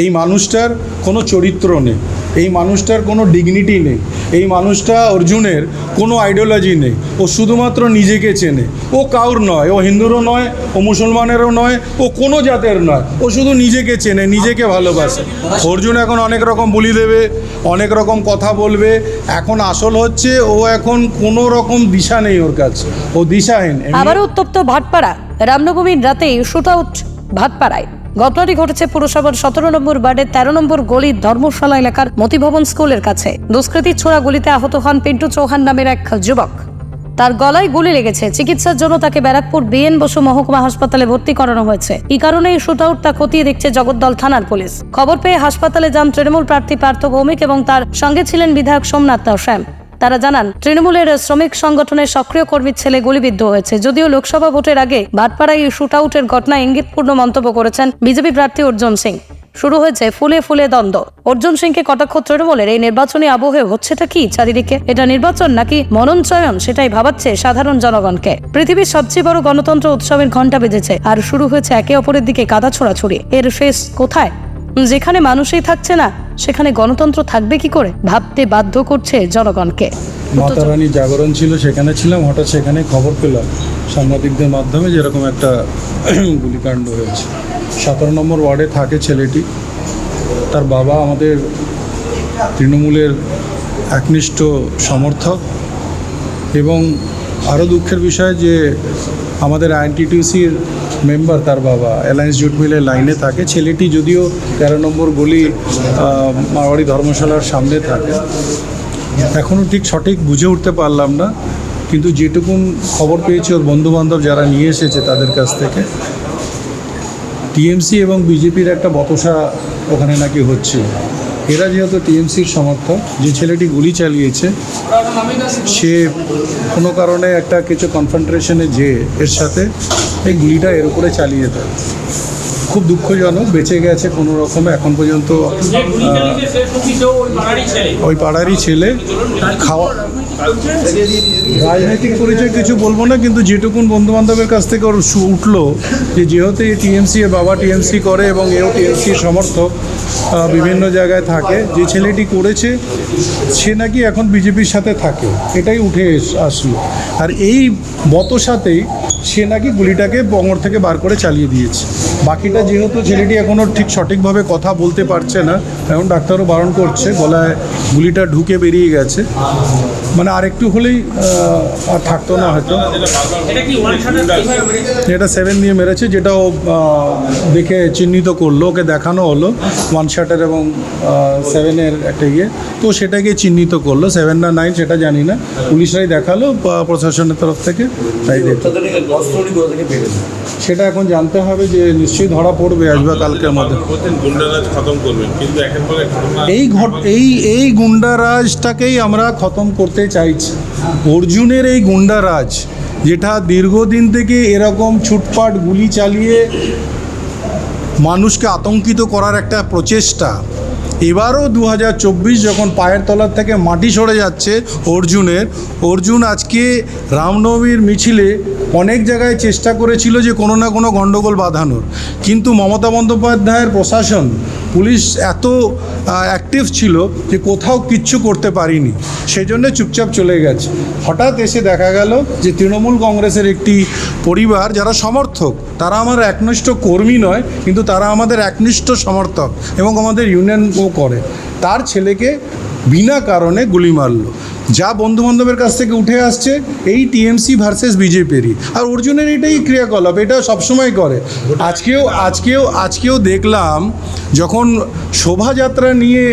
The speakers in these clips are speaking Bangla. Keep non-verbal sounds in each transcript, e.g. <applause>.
এই মানুষটার কোনো চরিত্র নেই, এই মানুষটার কোনো ডিগনিটি নেই, এই মানুষটা অর্জুনের কোনো আইডিওলজি নেই, ও শুধুমাত্র নিজেকে চেনে, ও কাউর নয়, ও হিন্দুরও নয়, ও মুসলমানেরও নয়, ও কোনো জাতের নয়, ও শুধু নিজেকে চেনে, নিজেকে ভালোবাসে। অর্জুন এখন অনেক রকম বলি দেবে, অনেক রকম কথা বলবে, এখন আসল হচ্ছে ও এখন কোনো রকম দিশা নেই ওর কাছে, ও দিশাহীন। আবারও উত্তপ্ত ভাটপাড়া, রামনবমীর রাতেই শুট আউট ভাটপাড়ায়। ঘটনাটি ঘটেছে পুরসভার সতেরো নম্বর বার্ডের তেরো নম্বর গলির ধর্মশালা এলাকার মতিভবন স্কুলের কাছে। দুষ্কৃতীর ছোড়া গুলিতে আহত হন পিন্টু চৌহান নামের এক যুবক। তার গলায় গুলি লেগেছে। চিকিৎসার জন্য তাকে ব্যারাকপুর বিএন বসু মহকুমা হাসপাতালে ভর্তি করানো হয়েছে। এই কারণে এই শুট আউট তা খতিয়ে দেখছে জগদ্দল থানার পুলিশ। খবর পেয়ে হাসপাতালে যান তৃণমূল প্রার্থী পার্থ ভৌমিক এবং তার সঙ্গে ছিলেন বিধায়ক সোমনাথ শ্যাম তারা জানান, তৃণমূলের শ্রমিক সংগঠনের সক্রিয় কর্মীর ছেলে গুলিবিদ্ধ হয়েছে। যদিও লোকসভা ভোটের আগে ভাটপাড়ায় শুট আউটের ঘটনায় ইঙ্গিতপূর্ণ মন্তব্য করেছেন বিজেপি প্রার্থী অর্জুন সিং। শুরু হয়েছে ফুলে ফুলে দ্বন্দ্ব। অর্জুন সিংকে কটাক্ষ তৃণমূলের এই নির্বাচনী আবহে হচ্ছেটা কি চারিদিকে? এটা নির্বাচন নাকি মনঞ্চয়ন সেটাই ভাবাচ্ছে সাধারণ জনগণকে। পৃথিবীর সবচেয়ে বড় গণতন্ত্র উৎসবের ঘণ্টা বেজেছে আর শুরু হয়েছে একে অপরের দিকে কাদা ছোড়াছুড়ি। এর শেষ কোথায়? যেখানে মানুষই থাকছে না সেখানে গণতন্ত্র থাকবে কি করে? ভাবতে বাধ্য করছে জনগণকে। মাতা রানী জাগরণ ছিল সেখানে ছিলাম হঠাৎ সেখানে খবর পেলাম। সাংবাদিকদের মাধ্যমে যেরকম একটা <clears throat> গুলিকাণ্ড হয়েছে। সতেরো নম্বর ওয়ার্ডে থাকে ছেলেটি। তার বাবা আমাদের তৃণমূলের একনিষ্ঠ সমর্থক এবং আরও দুঃখের বিষয় যে আমাদের আইএনটিটিউসির মেম্বার তার বাবা। অ্যালায়েন্স জুট মিলের লাইনে থাকে। ছেলেটি যদিও তেরো নম্বর গলি আহ, মারোয়াড়ি ধর্মশালার সামনে থাকে। এখনও ঠিক সঠিক বুঝে উঠতে পারলাম না। কিন্তু যেটুকুন খবর পেয়েছি ওর বন্ধুবান্ধব যারা নিয়ে এসেছে তাদের কাছ থেকে টিএমসি এবং বিজেপির একটা বতসা ওখানে নাকি হচ্ছে। এরা যেহেতু টিএমসির সমর্থক যে ছেলেটি গুলি চালিয়েছে সে কোনো কারণে একটা কিছু কনসেন্ট্রেশনে যে এর সাথে এই গুলিটা এর উপরে চালিয়ে দেয়। খুব দুঃখজনক বেঁচে গেছে কোনো রকমে এখন পর্যন্ত ওই পাড়ারই ছেলে। খাওয়া রাজনৈতিক পরিচয় কিছু বলব না, কিন্তু যেটুকুন বন্ধু বান্ধবের কাছ থেকে ওর উঠল যে যেহেতু এই টিএমসি এর বাবা টিএমসি করে এবং এও টিএমসির সমর্থক বিভিন্ন জায়গায় থাকে, যে ছেলেটি করেছে, সে নাকি এখন বিজেপির সাথে থাকে। এটাই উঠে আসলো। আর এই বতসাতেই সে নাকি গুলিটাকে বঙর থেকে বার করে চালিয়ে দিয়েছে। বাকিটা যেহেতু ছেলেটি এখনও ঠিক সঠিকভাবে কথা বলতে পারছে না, এখন ডাক্তারও বারণ করছে, গলায় গুলিটা ঢুকে বেরিয়ে গেছে। মানে আরেকটু হলেই আর থাকতো না হয়তো। এটা সেভেন দিয়ে মেরেছে যেটা ও দেখে চিহ্নিত করল ওকে দেখানো হলো ওয়ান শার্টের এবং সেভেনের একটা ইয়ে। তো সেটাকে চিহ্নিত করল সেভেন না নাইন সেটা জানি না। পুলিশরাই দেখাল প্রশাসনের তরফ থেকে তাই সেটা এখন জানতে হবে যে নিশ্চয়ই ধরা পড়বে আসবে কালকের মধ্যে। এই ঘট এই এই গুন্ডারাজটাকেই আমরা খতম করতে চাইছি। অর্জুনের এই গুন্ডারাজ, যেটা দীর্ঘদিন থেকে এরকম ছুটপাট গুলি চালিয়ে মানুষকে আতঙ্কিত করার একটা প্রচেষ্টা এবারও দু হাজার চব্বিশ যখন পায়ের তলার থেকে মাটি সরে যাচ্ছে অর্জুনের, অর্জুন আজকে রামনবমীর মিছিলে অনেক জায়গায় চেষ্টা করেছিল যে কোনো না কোনো গণ্ডগোল বাঁধানোর। কিন্তু মমতা বন্দ্যোপাধ্যায়ের প্রশাসন, পুলিশ এত অ্যাক্টিভ ছিল যে কোথাও কিচ্ছু করতে পারিনি। সেই জন্য চুপচাপ চলে গেছে। হঠাৎ এসে দেখা গেল যে তৃণমূল কংগ্রেসের একটি পরিবার, যারা সমর্থক, তারা আমার একনিষ্ঠ কর্মী নয়, কিন্তু তারা আমাদের একনিষ্ঠ সমর্থক এবং আমাদের ইউনিয়নও করে। তার ছেলেকে বিনা কারণে গুলি মারলো। যা বন্ধু বান্ধবের কাছ থেকে উঠে আসছে এই টিএমসি ভার্সেস বিজেপিরই। আর অর্জুনের এটাই ক্রিয়াকলাপ, এটা সবসময় করে। আজকেও আজকেও আজকেও দেখলাম যখন শোভাযাত্রা নিয়ে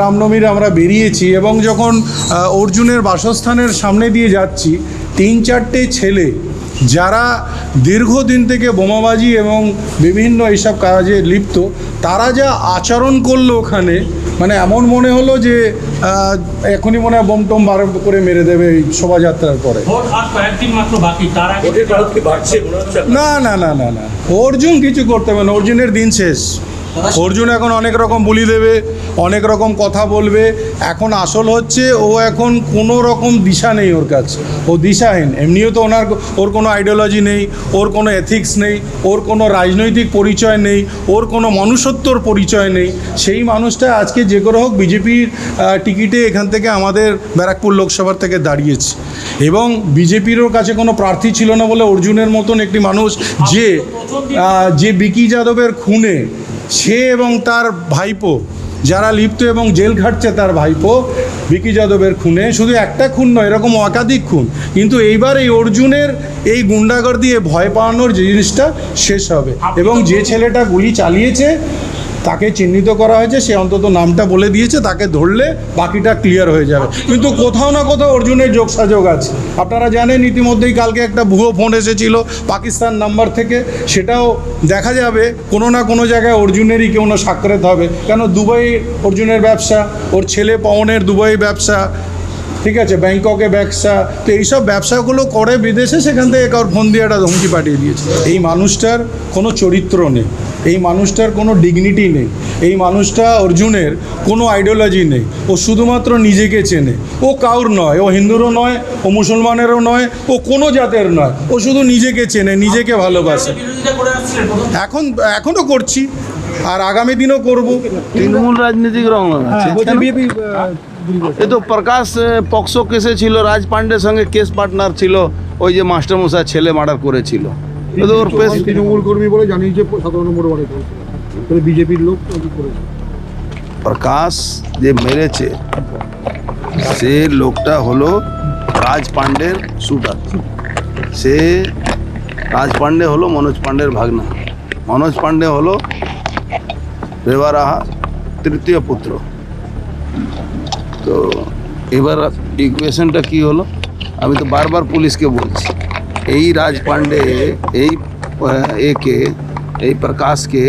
রামনবমীর আমরা বেরিয়েছি এবং যখন অর্জুনের বাসস্থানের সামনে দিয়ে যাচ্ছি, তিন চারটে ছেলে যারা দীর্ঘদিন থেকে বোমাবাজি এবং বিভিন্ন এইসব কাজে লিপ্ত তারা যা আচরণ করল ওখানে মানে এমন মনে হলো যে এখনই মনে হয় বোম টোম বার করে মেরে দেবে এই শোভাযাত্রার পরে? না না না না না। অর্জুন কিছু করতে হবে না অর্জুনের দিন শেষ। অর্জুন এখন অনেক রকম বলি দেবে অনেক রকম কথা বলবে। এখন আসল হচ্ছে ও এখন কোনো রকম দিশা নেই ওর কাছে। ও দিশাহীন এমনিও তো ওনার ওর কোনো আইডিওলজি নেই, ওর কোনো এথিক্স নেই, ওর কোনো রাজনৈতিক পরিচয় নেই, ওর কোনো মনুষ্যত্বর পরিচয় নেই। সেই মানুষটা আজকে যে করে হোক বিজেপির টিকিটে এখান থেকে আমাদের ব্যারাকপুর লোকসভার থেকে দাঁড়িয়েছে। এবং বিজেপিরও কাছে কোনো প্রার্থী ছিল না বলে অর্জুনের মতন একটি মানুষ যে যে বিকি যাদবের খুনে সে এবং তার ভাইপো যারা লিপ্ত এবং জেল খাটছে তার ভাইপো বিকি যাদবের খুনে শুধু একটা খুন নয় এরকম একাধিক খুন। কিন্তু এইবার এই অর্জুনের এই গুন্ডাগর দিয়ে ভয় পাওয়ানোর যে জিনিসটা শেষ হবে। এবং যে ছেলেটা গুলি চালিয়েছে তাকে চিহ্নিত করা হয়েছে, সে অন্তত নামটা বলে দিয়েছে, তাকে ধরলে বাকিটা ক্লিয়ার হয়ে যাবে। কিন্তু কোথাও না কোথাও অর্জুনের যোগসাযোগ আছে। আপনারা জানেন, ইতিমধ্যেই কালকে একটা ভুয়ো ফোন এসেছিল পাকিস্তান নাম্বার থেকে। সেটাও দেখা যাবে, কোনো না কোনো জায়গায় অর্জুনেরই কেউ না সাক্ষাৎ হবে। কেন, দুবাই অর্জুনের ব্যবসা, ওর ছেলে পবনের দুবাই ব্যবসা ঠিক আছে ব্যাংককে ব্যবসা তো এইসব ব্যবসাগুলো করে বিদেশে সেখান থেকে কারোর ফোন দিয়ে একটা ধমকি পাঠিয়ে দিয়েছে। এই মানুষটার কোনো চরিত্র নেই এই মানুষটার কোনো ডিগনিটি নেই এই মানুষটা অর্জুনের কোনো আইডিওলজি নেই ও শুধুমাত্র নিজেকে চেনে। ও কাউর নয় ও হিন্দুরও নয় ও মুসলমানেরও নয় ও কোনো জাতের নয় ও শুধু নিজেকে চেনে নিজেকে ভালোবাসে। করে এখন এখনও করছি আর আগামী দিনও করব। তৃণমূল রাজনীতিক রং আছে। এ তো প্রকাশ পক্সো কেসে ছিল রাজ পান্ডের সঙ্গে কেস পার্টনার ছিল ওই যে মাস্টারমশাই ছেলে মার্ডার করেছিল। ওর তৃণমূল কর্মী বলে জানিয়েছে সতেরো নম্বর ওয়ার্ডে করেছিল বিজেপির লোক করেছে। প্রকাশ যে মেরেছে সে লোকটা হলো রাজ পান্ডের শুটার। সে রাজ পান্ডে হলো মনোজ পান্ডের ভাগনা। মনোজ পান্ডে হলো রেওয়ারাহা তৃতীয় পুত্র। তো এবার ইকুয়েশনটা কি হলো? আমি তো বারবার পুলিশকে বলছি এই রাজ পাণ্ডে এই একে এই প্রকাশকে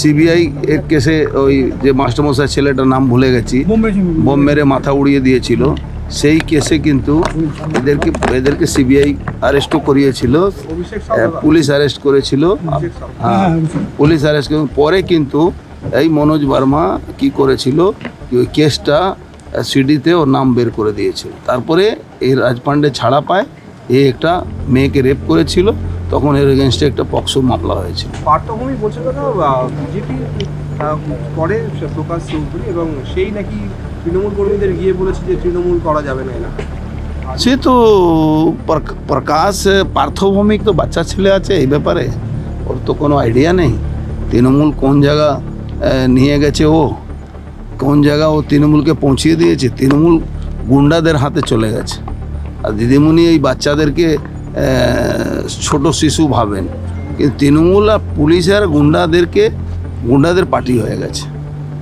সিবিআই এর কেসে ওই যে মাস্টারমশাই ছেলেটার নাম ভুলে গেছি বোম মেরে মাথা উড়িয়ে দিয়েছিল সেই কেসে কিন্তু এদেরকে এদেরকে সিবিআই অ্যারেস্টও করিয়েছিল পুলিশ অ্যারেস্ট করেছিল। হ্যাঁ পুলিশ অ্যারেস্ট পরে কিন্তু এই মনোজ বর্মা কি করেছিল ওই কেসটা সিডিতে ওর নাম বের করে দিয়েছিল। তারপরে এই রাজপান্ডে ছাড়া পায় এ একটা মেয়েকে রেপ করেছিল তখন এর এগেনস্টে একটা পক্সো মামলা হয়েছিল। পার্থভূমি বলছে দাদা বিজেপি করে সে প্রকাশ চৌধুরী এবং সেই নাকি তৃণমূল কর্মীদের গিয়ে বলেছে যে তৃণমূল করা যাবে না এলাকা সে তো প্রকাশ পার্থভৌমিক তো বাচ্চা ছেলে আছে এই ব্যাপারে ওর তো কোনো আইডিয়া নেই। তৃণমূল কোন জায়গা নিয়ে গেছে ও? কোন জায়গা ও তৃণমূলকে পৌঁছিয়ে দিয়েছে? তৃণমূল গুন্ডাদের হাতে চলে গেছে। আর দিদিমণি এই বাচ্চাদেরকে ছোট শিশু ভাবেন। কিন্তু তৃণমূল আর পুলিশ আর গুন্ডাদেরকে, গুন্ডাদের পার্টি হয়ে গেছে।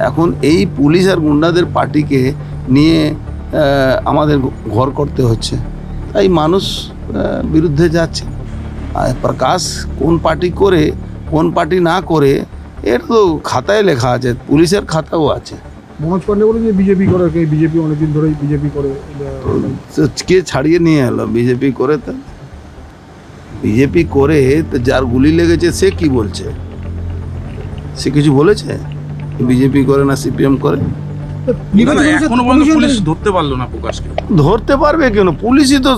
এখন এই পুলিশ আর গুন্ডাদের পার্টিকে নিয়ে আমাদের ঘর করতে হচ্ছে। তাই মানুষ বিরুদ্ধে যাচ্ছে। আর প্রকাশ কোন পার্টি করে, কোন পার্টি না করে, এটা তো খাতায় লেখা আছে, পুলিশের খাতাও আছে। মনোজ পান্ডে বলে যে বিজেপি করে কে বিজেপি অনেকদিন ধরেই বিজেপি করে কে ছাড়িয়ে নিয়ে এলো? বিজেপি করে তো। বিজেপি করে তো যার গুলি লেগেছে সে কি বলছে? সে কিছু বলেছে? বিজেপি করে না সিপিএম করে? ধরতে পারল না প্রকাশকে। ধরতে পারবে কেন? পুলিশই তো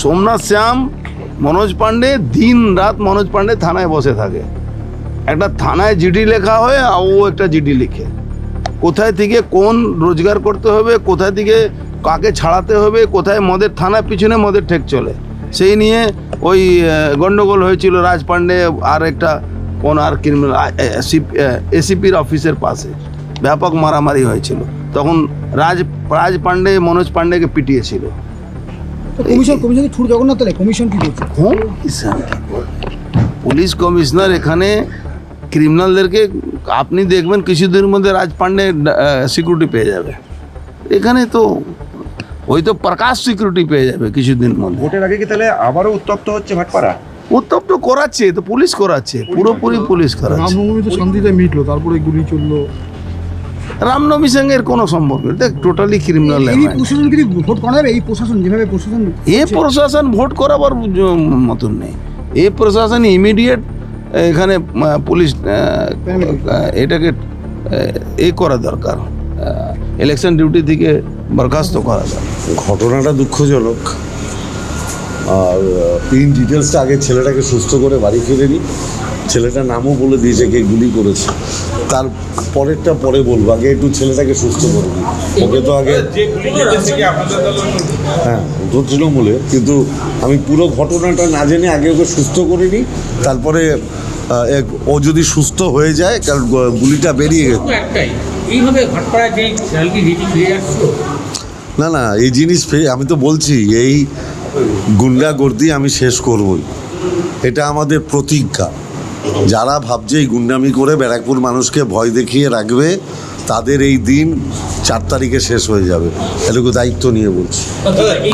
সোমনাথ শ্যাম মনোজ পান্ডে দিন রাত মনোজ পান্ডে থানায় বসে থাকে। একটা থানায় জিডি লেখা হয় আর ও একটা জিডি লিখে। কোথায় থেকে কোন রোজগার করতে হবে কোথায় থেকে কাকে ছাড়াতে হবে কোথায় মদের থানার পিছনে মদের ঠেক চলে। সেই নিয়ে ওই আহ, গন্ডগোল হয়েছিল রাজ পাণ্ডে আর একটা কোন আর ক্রিমিনাল এসিপির অফিসের পাশে। ব্যাপক মারামারি হয়েছিল। তখন রাজ রাজ পাণ্ডে মনোজ পাণ্ডেকে পিটিয়েছিল। কমিশন কমিশন ছুট জগন্নাথ কমিশন কি? পুলিশ কমিশনার এখানে ক্রিমিনালদেরকে আপনি দেখবেন কিছুদিনের মধ্যে রাজ পান্ডে সিকিউরিটি পেয়ে যাবে। এখানে তো ওই তো প্রকাশ সিকিউরিটি পেয়ে যাবে কিছুদিন মধ্যে। ভোটের আগে কি তাহলে আবারও উত্তপ্ত হচ্ছে ভাটপাড়া? উত্তপ্ত করাচ্ছে তো পুলিশ করাচ্ছে পুরোপুরি পুলিশ করাচ্ছে। রামনবমী তো শান্তিতে মিটলো তারপরে গুলি চলল। রামনবমী সঙ্গে এর কোনো সম্পর্ক নেই। দেখ টোটালি ক্রিমিনাল এই প্রশাসন কি ভোট করা যাবে এই প্রশাসন যেভাবে প্রশাসন এ প্রশাসন ভোট করাবার মতন নেই। এ প্রশাসন ইমিডিয়েট এখানে পুলিশ এটাকে এ করা দরকার। ইলেকশন ডিউটি থেকে বরখাস্ত করা দরকার। ঘটনাটা দুঃখজনক। আর পিন ডিটেলসটা আগে ছেলেটাকে সুস্থ করে বাড়ি ফিরে নি। ছেলেটার নামও বলে দিয়েছে কে গুলি করেছে। তার পরেরটা পরে বলব আগে একটু ছেলেটাকে সুস্থ করে। দিই ওকে তো আগে হ্যাঁ তো তৃণমূলে কিন্তু আমি পুরো ঘটনাটা না জেনে আগে ওকে সুস্থ করে নিই তারপরে ও যদি সুস্থ হয়ে যায় কারণ গুলিটা বেরিয়ে গেছে। এইভাবে যে না না এই জিনিস ফে- আমি তো বলছি এই গুন্ডাগর্দি আমি শেষ করবই। এটা আমাদের প্রতিজ্ঞা। যারা ভাবছে এই গুন্ডামি করে ব্যারাকপুর মানুষকে ভয় দেখিয়ে রাখবে তাদের এই দিন চার তারিখে শেষ হয়ে যাবে এটুকু দায়িত্ব নিয়ে বলছি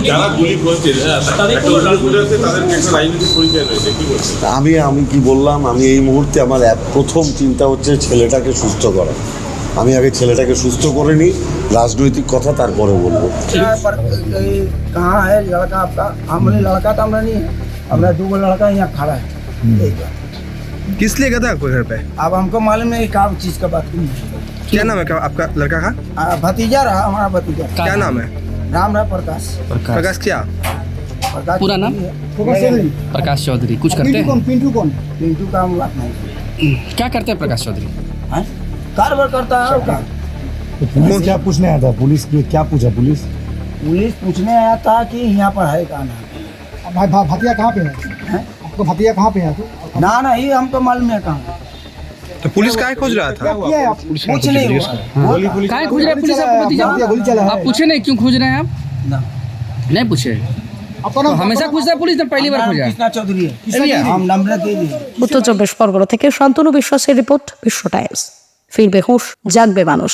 যারা গুলি করছে তাদের কোনো আমি আমি কি বললাম আমি এই মুহূর্তে আমার এক প্রথম চিন্তা হচ্ছে ছেলেটাকে সুস্থ করা আমি আগে ছেলেটাকে সুস্থ করে নিই রাজনৈতিক কথা তারপরে বলবো यहाँ पर ये कहाँ है लड़का आपका हमने लड़का तो हमरा नहीं है हमरा दो लड़का यहाँ खड़ा है एक बार। किस लिए गया था आपको घर पे? अब हमको मालूम नहीं क्या चीज़ का बात नहीं है क्या नाम है क्या आपका लड़का का? आ, भतीजा रहा हमारा भतीजा। क्या नाम? है? राम रहा प्रकाश। प्रकाश। क्या? पूरा नाम? प्रकाश प्रकाश चौधरी कुछ करते हैं? पिंटू कौन? पिंटू का हम बात नहीं क्या करते हैं प्रकाश चौधरी? हैं? कारोबार करता है और क्या क्या पूछने आया था? पुलिस की क्या पूछा पुलिस? पुलिस पूछने आया था कि यहाँ पर है कहाँ भाई भतिया कहाँ पे है? हैं? आपका भतिया कहाँ पे है ना ना ये हमको मालूम है कहाँ तो पुलिस काय खोज रहा था कुछ नहीं हुआ काय खोज रहे हैं पुलिस आपको भतीजा गोली चला आप पूछे नहीं क्यों खोज रहे हैं आप ना नहीं पूछे आपका तो हमेशा खोजता है पुलिस ने पहली बार खोजा कृष्णा चौधरी है है हम नंबर दे दिए উত্তর চব্বিশ পরগনা থেকে শান্তনু বিশ্বাসের রিপোর্ট বিশ্ব টাইমস ফিরবে হুঁশ জাগবে মানুষ